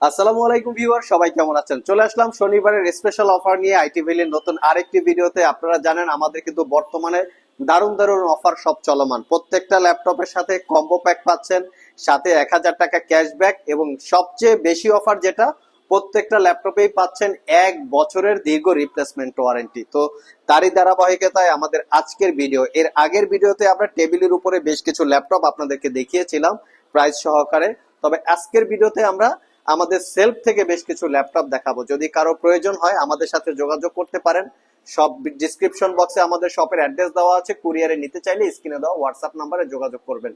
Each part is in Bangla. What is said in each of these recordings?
আসসালামু আলাইকুম ভিউয়ার, সবাই কেমন আছেন? চলে আসলাম শনিবারের স্পেশাল অফার নিয়ে আইটি ভ্যালির নতুন আরেকটি ভিডিওতে। আপনারা জানেন, আমাদের কিন্তু বর্তমানে দারুণ দারুণ অফার সব চলমান। প্রত্যেকটা ল্যাপটপের সাথে কম্বো প্যাক পাচ্ছেন, সাথে এক হাজার টাকা ক্যাশব্যাক এবং সবচেয়ে বেশি অফার যেটা, প্রত্যেকটা ল্যাপটপেই পাচ্ছেন এক বছরের দীর্ঘ রিপ্লেসমেন্ট ওয়ারেন্টি তো তারই ধারাবাহিকতায় আমাদের আজকের ভিডিও। এর আগের ভিডিওতে আমরা টেবিলের উপরে বেশ কিছু ল্যাপটপ আপনাদেরকে দেখিয়েছিলাম প্রাইস সহকারে। তবে আজকের ভিডিওতে আমরা আমাদের সেলফ থেকে বেশ কিছু ল্যাপটপ দেখাবো। যদি কারও প্রয়োজন হয়, আমাদের সাথে যোগাযোগ করতে পারেন। সব ডিসক্রিপশন বক্সে আমাদের শপের অ্যাড্রেস দেওয়া আছে। কুরিয়ারে নিতে চাইলে স্ক্রিনে দেওয়া হোয়াটসঅ্যাপ নাম্বারে যোগাযোগ করবেন।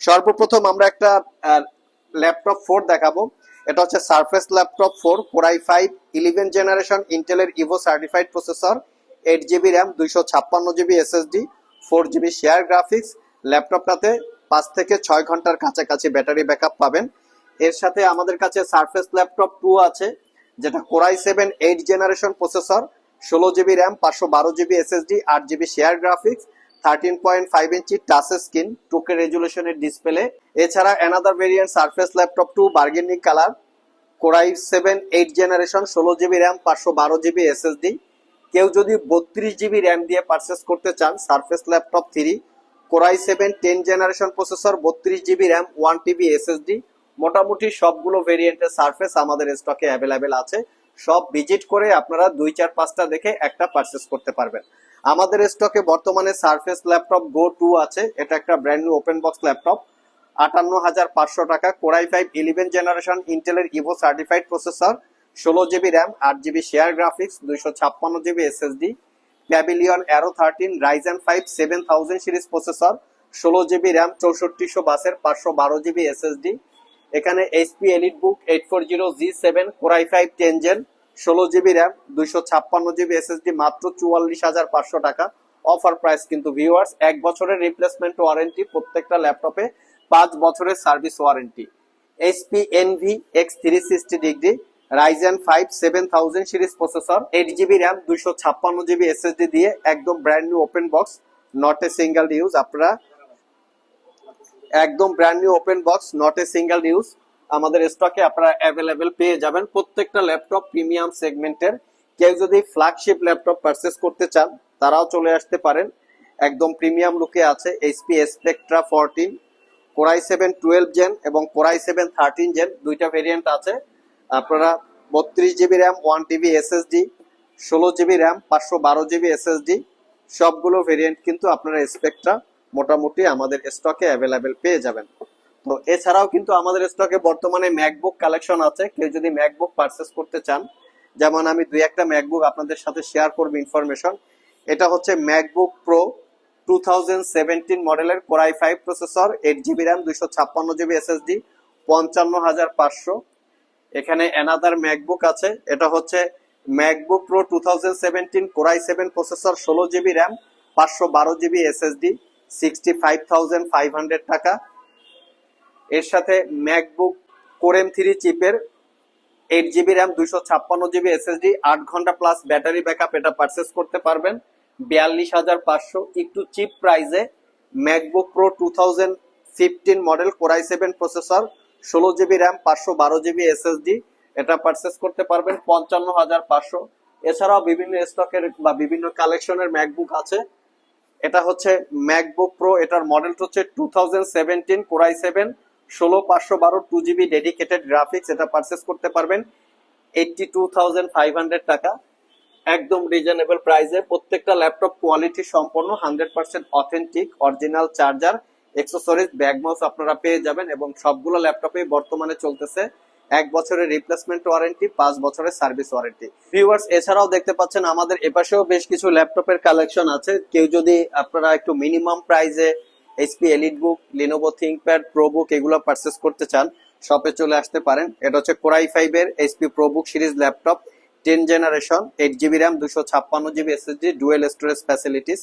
সর্বপ্রথম আমরা একটা ল্যাপটপ ফোর দেখাবো। এটা হচ্ছে Surface laptop four core i five eleven generation ইন্টেলের Evo certified processor eight GB RAM দুইশো ছাপ্পান্ন GB SSD four GB share graphics ল্যাপটপটাতে পাঁচ থেকে ছয় ঘণ্টার কাছাকাছি ব্যাটারি ব্যাকআপ পাবেন। এর সাথে আমাদের কাছে সারফেস ল্যাপটপ টু আছে, যেটা core i seven eight generation processor ষোলো জিবি র্যাম পাঁচশো বারো জিবি এসএসডি আট GB share graphics thirteen point five inch touch screen টুকে রেজুলেশনের ডিসপ্লে এছাড়া another variant Surface laptop two burgundy colour core i seven eight generation ষোলো জিবি র্যাম পাঁচশো বারো জিবি এসএসডি কেউ যদি বত্রিশ জিবি র্যাম দিয়ে পারচেস করতে চান Surface laptop three core i seven ten generation processor বত্রিশ GB RAM one TB SSD মোটামুটি সবগুলো ভেরিয়েন্টের সারফেস আমাদের স্টকে অ্যাভেলেবেল আছে। সব ভিজিট করে আপনারা দুই চার পাঁচটা দেখে একটা পারচেস করতে পারবেন। আমাদের স্টকে বর্তমানে সারফেস ল্যাপটপ গো টু আছে। এটা একটা brand new open box laptop আটান্ন হাজার পাঁচশো টাকা। Core i five eleven generation ইন্টেলের ইভো সার্টিফাইড প্রসেসর ষোলো জিবি র্যাম আট জিবি শেয়ার গ্রাফিক্স দুইশো ছাপ্পান্ন GB SSD Pavilion Aero thirteen Ryzen five seven thousand series processor ষোলো জিবি র্যাম চৌষট্টিশো বাসের পাঁচশো বারো জিবি এসএসডি এখানে HP Elite Book eight four zero G seven core i five ten gen ষোলো জিবি র্যাম দুইশো ছাপ্পান্ন জিবি এসএসডি মাত্র চুয়াল্লিশ হাজার পাঁচশো টাকা। অফার প্রাইস কিন্তু ভিউয়ার্স এক বছরের রিপ্লেসমেন্ট ওয়ারেন্টি প্রত্যেকটা ল্যাপটপে পাঁচ বছরের service warranty HP Envy X three sixty degree Ryzen five seven thousand series processor eight GB RAM দুইশো ছাপ্পান্ন জিবি এসএসডি দিয়ে একদম brand new open box not a single use আপনারা একদম brand new open box not a single use আমাদের স্টকে আপনারা অ্যাভেলেবেল পেয়ে যাবেন প্রত্যেকটা ল্যাপটপ প্রিমিয়াম সেগমেন্টের কেউ যদি ফ্ল্যাগশিপ ল্যাপটপ পারচেস করতে চান, তারাও চলে আসতে পারেন। একদম প্রিমিয়াম লুকে আছে HP Spectre fourteen core i seven twelve gen এবং core i seven thirteen gen দুইটা ভেরিয়েন্ট আছে। আপনারা বত্রিশ GB RAM one TB SSD ষোলো জিবি র্যাম পাঁচশো বারো জিবি এসএসডি সবগুলো ভেরিয়েন্ট কিন্তু আপনারা স্পেকট্রা মোটামুটি আমাদের স্টকে অ্যাভেলেবেল পেয়ে যাবেন। তো এছাড়াও কিন্তু আমাদের স্টকে বর্তমানে ম্যাকবুক কালেকশন আছে। কেউ যদি ম্যাকবুক পারচেস করতে চান, যেমন আমি দুই একটা ম্যাকবুক আপনাদের সাথে শেয়ার করব ইনফরমেশন এটা হচ্ছে ম্যাকবুক প্রো টু মডেলের core i five processor eight GB RAM দুইশো ছাপ্পান্ন জিবি এসএসডি পঞ্চান্ন হাজার পাঁচশো। এখানে অ্যানাদার ম্যাকবুক আছে। এটা হচ্ছে MacBook Pro two thousand seventeen core i seven processor ষোলো জিবি র্যাম পাঁচশো বারো GB SSD sixty five thousand five hundred টাকা। এর সাথে ম্যাকবুক কোরেম থ্রি চিপের এইট জিবি র্যাম দুইশো ছাপ্পান্ন জিবি এসএসডি আট ঘণ্টা প্লাস ব্যাটারি ব্যাকআপ এটা পারচেস করতে পারবেন। বিয়াল্লিশ হাজার পাঁচশো একটু চিপ প্রাইসে MacBook Pro two thousand fifteen model core i seven processor ষোলো জিবি র্যাম পাঁচশো বারো জিবি এসএসডি এটা পারচেস করতে পারবেন পঞ্চান্ন হাজার পাঁচশো। এছাড়াও বিভিন্ন স্টকের বা বিভিন্ন কালেকশনের ম্যাকবুক আছে। এটা হচ্ছে ম্যাকবুক প্রো এটার মডেলটা হচ্ছে two thousand seventeen core i seven ষোলো পাঁচশো বারো টু জিবি ডেডিকেটেড গ্রাফিক্স এটা পারচেস করতে পারবেন। Eighty two thousand five hundred টাকা। একদম রিজনেবল প্রাইসে প্রত্যেকটা ল্যাপটপ কোয়ালিটি সম্পন্ন hundred percent authentic original charger accessories bag mouse আপনারা পেয়ে যাবেন এবং সবগুলো ল্যাপটপে বর্তমানে চলতেছে। এক বছরের রিপ্লেসমেন্ট ওয়ারেন্টি পাঁচ বছরের সার্ভিস ওয়ারেন্টি ভিউয়ার্স এছাড়াও দেখতে পাচ্ছেন আমাদের এপাশেও বেশ কিছু ল্যাপটপের কালেকশন আছে। কেউ যদি আপনারা একটু মিনিমাম প্রাইসে HP EliteBook Lenovo ThinkPad ProBook এগুলো পারচেস করতে চান শপে চলে আসতে পারেন। এটা হচ্ছে কোরাই ফাইভ এর HP ProBook series laptop ten generation eight GB RAM দুশো ছাপ্পান্ন GB SSD dual storage facilities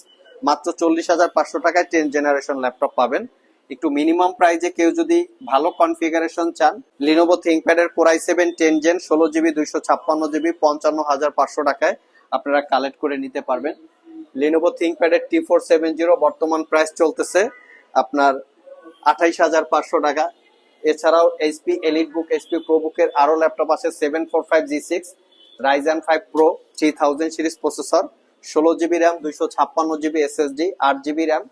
মাত্র চল্লিশ হাজার পাঁচশো টাকায় টেন জেনারেশন ল্যাপটপ পাবেন। একটু মিনিমাম প্রাইজে কেউ যদি ভালো কনফিগারেশন চান লিনোভো থিঙ্কপ্যাড এর core i seven ten gen ষোলো জিবি দুইশো ছাপ্পান্ন জিবি পঞ্চান্ন হাজার পাঁচশো টাকায় আপনারা কালেক্ট করে নিতে পারবেন। লিনোভো থিঙ্কপ্যাড এর টি ফোর সেভেন জিরো বর্তমান প্রাইস চলতেছে আপনার আঠাইশ হাজার পাঁচশো টাকা। এছাড়াও HP Elite Book HP Pro বুকের আরও ল্যাপটপ আছে seven four five G six Ryzen five Pro three thousand series processor ষোলো জিবি র্যাম দুইশো ছাপ্পান্ন জিবি এসএসডি আট জিবি র্যাম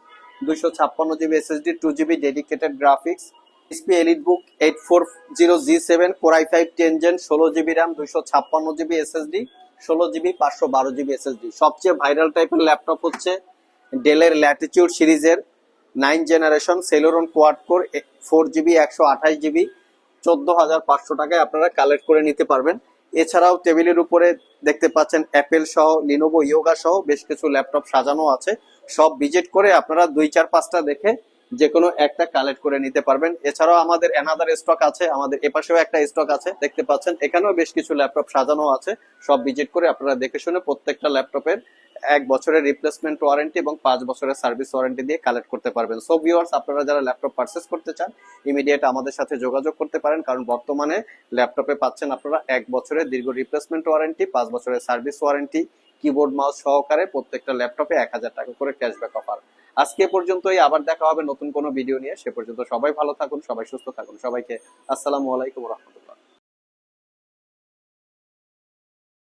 দুইশো ছাপ্পান্ন GB SSD two GB dedicated graphics HP Elite Book eight four zero G seven core I five ten gen ষোলো জিবি র্যাম দুইশো ছাপ্পান্ন জিবি এসএসডি ষোলো জিবি, পাঁচশো বারো জিবি এসএসডি সবচেয়ে ভাইরাল টাইপের ল্যাপটপ হচ্ছে ডেলের ল্যাটিটিউড সিরিজের nine generation Celeron quad core four GB, একশো আঠাশ জিবি, চোদ্দ হাজার পাঁচশো টাকায় আপনারা কালেক্ট করে নিতে পারবেন। এছাড়াও টেবিলের উপরে দেখতে পাচ্ছেন অ্যাপেল সহ লিনোভো ইয়োগা সহ বেশ কিছু ল্যাপটপ সাজানো আছে। সব ভিজিট করে আপনারা দুই, চার, পাঁচটা দেখে যে কোনো একটা কালেক্ট করে নিতে পারবেন। এছাড়াও আমাদের অ্যানাদার স্টক আছে, আমাদের এপাশেও একটা স্টক আছে, দেখতে পাচ্ছেন। এখানেও বেশ কিছু ল্যাপটপ সাজানো আছে। সব ভিজিট করে আপনারা দেখে শুনে প্রত্যেকটা ল্যাপটপের এক বছরের রিপ্লেসমেন্ট ওয়ারেন্টি এবং পাঁচ বছরের সার্ভিস ওয়ারেন্টি দিয়ে কালেক্ট করতে পারবেন। সো ভিউয়ার্স আপনারা যারা ল্যাপটপ পারচেস করতে চান ইমিডিয়েট আমাদের সাথে যোগাযোগ করতে পারেন। কারণ বর্তমানে ল্যাপটপে পাচ্ছেন আপনারা এক বছরের দীর্ঘ রিপ্লেসমেন্ট ওয়ারেন্টি পাঁচ বছরের সার্ভিস ওয়ারেন্টি কিবোর্ড মাউস সহকারে প্রত্যেকটা ল্যাপটপে এক হাজার টাকা করে ক্যাশব্যাক অফার আজকে পর্যন্তই, আবার দেখা হবে নতুন কোনো ভিডিও নিয়ে। সে পর্যন্ত সবাই ভালো থাকুন, সবাই সুস্থ থাকুন। সবাইকে আসসালামু আলাইকুম রহমতুল্লাহ।